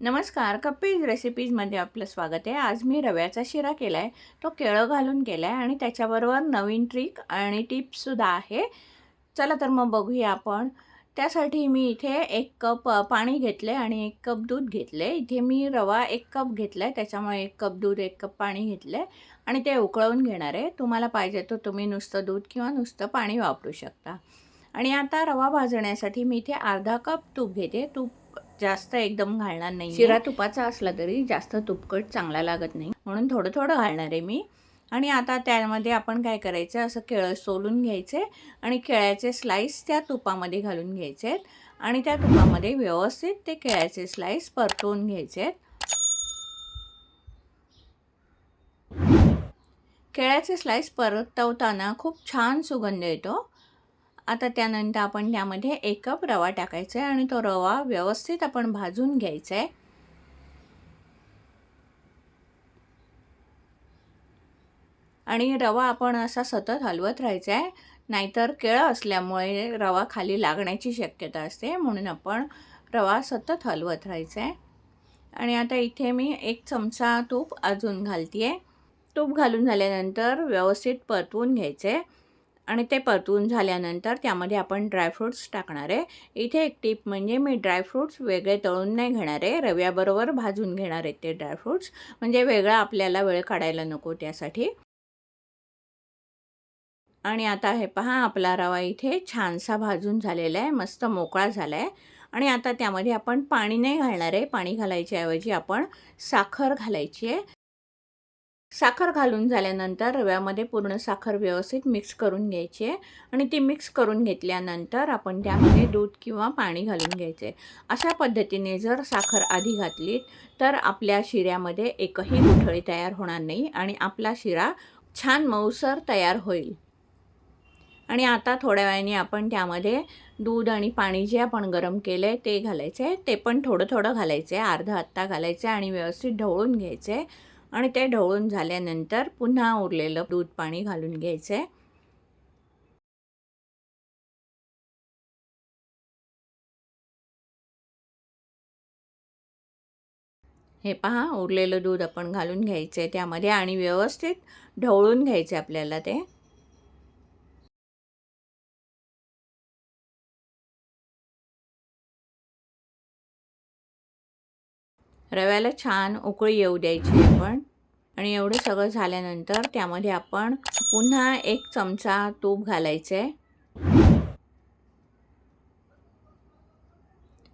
नमस्कार कप्पीज रेसिपीजमध्ये आपलं स्वागत आहे. आज मी रव्याचा शिरा केला आहे तो केळं घालून केला आहे आणि त्याच्याबरोबर नवीन ट्रिक आणि टिप्ससुद्धा आहे. चला तर मग बघूया आपण. त्यासाठी मी इथे एक कप पाणी घेतले आणि एक कप दूध घेतले इथे मी रवा एक कप घेतला आहे त्याच्यामुळे एक कप दूध एक कप पाणी घेतलं आहे आणि ते उकळवून घेणार आहे. तुम्हाला पाहिजे तर तुम्ही नुसतं दूध किंवा नुसतं पाणी वापरू शकता. आणि आता रवा भाजण्यासाठी मी इथे अर्धा कप तूप घेते. तूप जास्त एकदम घालणार नाही शिरा तुपाचा असला तरी जास्त तुपकट चांगला लागत नाही. म्हणून थोडं थोडं घालणार आहे मी. आणि आता त्यामध्ये आपण काय करायचं असं केळं सोलून घ्यायचे आणि केळ्याचे स्लाईस त्या तुपामध्ये घालून घ्यायचे आहेत. आणि त्या तुपामध्ये व्यवस्थित ते केळ्याचे स्लाईस परतवून घ्यायचे आहेत. केळ्याचे स्लाईस परतवताना खूप छान सुगंध येतो. आता त्यानंतर आपण त्यामध्ये एक कप रवा टाकायचा आहे आणि तो रवा व्यवस्थित आपण भाजून घ्यायचा आहे. आणि रवा आपण असा सतत हलवत राहायचा आहे. नाहीतर केळं असल्यामुळे रवा खाली लागण्याची शक्यता असते. म्हणून आपण रवा सतत हलवत राहायचा आहे. आणि आता इथे मी एक चमचा तूप अजून घालते आहे तूप घालून झाल्यानंतर व्यवस्थित परतवून घ्यायचे. आहे आणि ते परतून झाल्यानंतर त्यामध्ये आपण ड्रायफ्रूट्स टाकणार आहे. इथे एक टीप म्हणजे मी ड्रायफ्रूट्स वेगळे तळून नाही घेणार आहे. रव्याबरोबर भाजून घेणार आहेत ते ड्रायफ्रूट्स म्हणजे वेगळा आपल्याला वेळ काढायला नको त्यासाठी. आणि आता हे पहा आपला रवा इथे छानसा भाजून झालेला आहे. मस्त मोकळा झाला आहे आणि आता त्यामध्ये आपण पाणी नाही घालणार आहे. पाणी घालायच्याऐवजी आपण साखर घालायची आहे. साखर घालून झाल्यानंतर रव्यामध्ये पूर्ण साखर व्यवस्थित मिक्स करून घ्यायची आहे. आणि ती मिक्स करून घेतल्यानंतर आपण त्यामध्ये दूध किंवा पाणी घालून घ्यायचे. अशा पद्धतीने जर साखर आधी घातली तर आपल्या शिऱ्यामध्ये एकही गुठळी तयार होणार नाही आणि आपला शिरा छान मऊसर तयार होईल. आणि आता थोड्या वेळाने आपण त्यामध्ये दूध आणि पाणी जे आपण गरम केलं आहे ते घालायचं आहे ते पण थोडं थोडं घालायचं आहे अर्धा आत्ता घालायचं आहे आणि व्यवस्थित ढवळून घ्यायचं आहे आणि ते ढवळून झाल्यानंतर पुन्हा उरलेलं दूध पाणी घालून घ्यायचं आहे हे पहा उरलेलं दूध आपण घालून घ्यायचं आहे त्यामध्ये आणि व्यवस्थित ढवळून घ्यायचं आपल्याला ते. रव्याला छान उकळी येऊ द्यायची आपण. आणि एवढं सगळं झाल्यानंतर त्यामध्ये आपण पुन्हा एक चमचा तूप घालायचं. आहे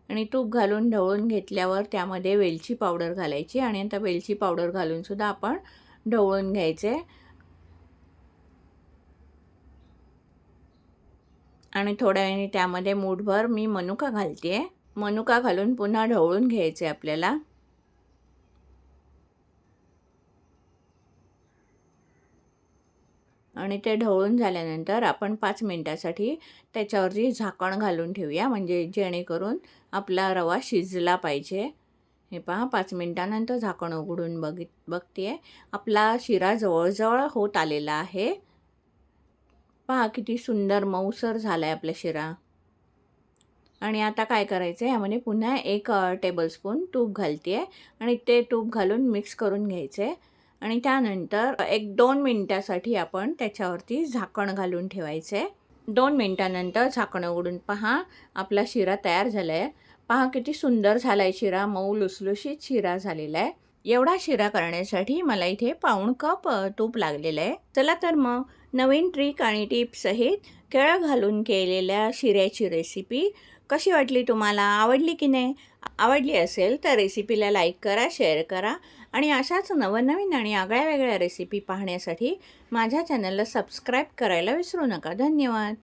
आणि तूप घालून ढवळून घेतल्यावर त्यामध्ये वेलची पावडर घालायची. आणि आता वेलची पावडर घालूनसुद्धा आपण ढवळून घ्यायचे. आणि थोड्या वेळाने त्यामध्ये मूठभर मी मनुका घालते आहे मनुका घालून पुन्हा ढवळून घ्यायचे आपल्याला. आणि ते ढवळून झाल्यानंतर आपण पाच मिनटासाठी त्याच्यावरती झाकण घालून ठेवूया. म्हणजे जेणेकरून आपला रवा शिजला पाहिजे. हे पहा पाच मिनटानंतर झाकण उघडून बघित बघते आहे आपला शिरा जवळजवळ होत आलेला आहे. पहा किती सुंदर मऊसर झाला आहे आपला शिरा. आणि आता काय करायचं आहे यामध्ये पुन्हा एक टेबलस्पून तूप घालते आहे आणि ते तूप घालून मिक्स करून घ्यायचं आहे आणि त्यानंतर एक दोन मिनटासाठी आपण त्याच्यावरती झाकण घालून ठेवायचं. आहे दोन मिनटानंतर झाकणं उघडून पहा आपला शिरा तयार झाला आहे पहा किती सुंदर झाला आहे शिरा मऊ लुसलुशीत शिरा झालेला आहे एवढा शिरा करण्यासाठी मला इथे पाऊण कप तूप लागलेलं आहे चला तर मग नवीन ट्रिक आणि टिप्ससहित केळं घालून केलेल्या शिऱ्याची रेसिपी कशी वाटली तुम्हाला? आवडली की नाही? आवडली असेल तर रेसिपीला लाईक करा शेअर करा आणि अशाच नवनवीन आणि आगळ्या वेगळ्या रेसिपी पाहण्यासाठी माझ्या चॅनलला सबस्क्राईब करायला विसरू नका. धन्यवाद.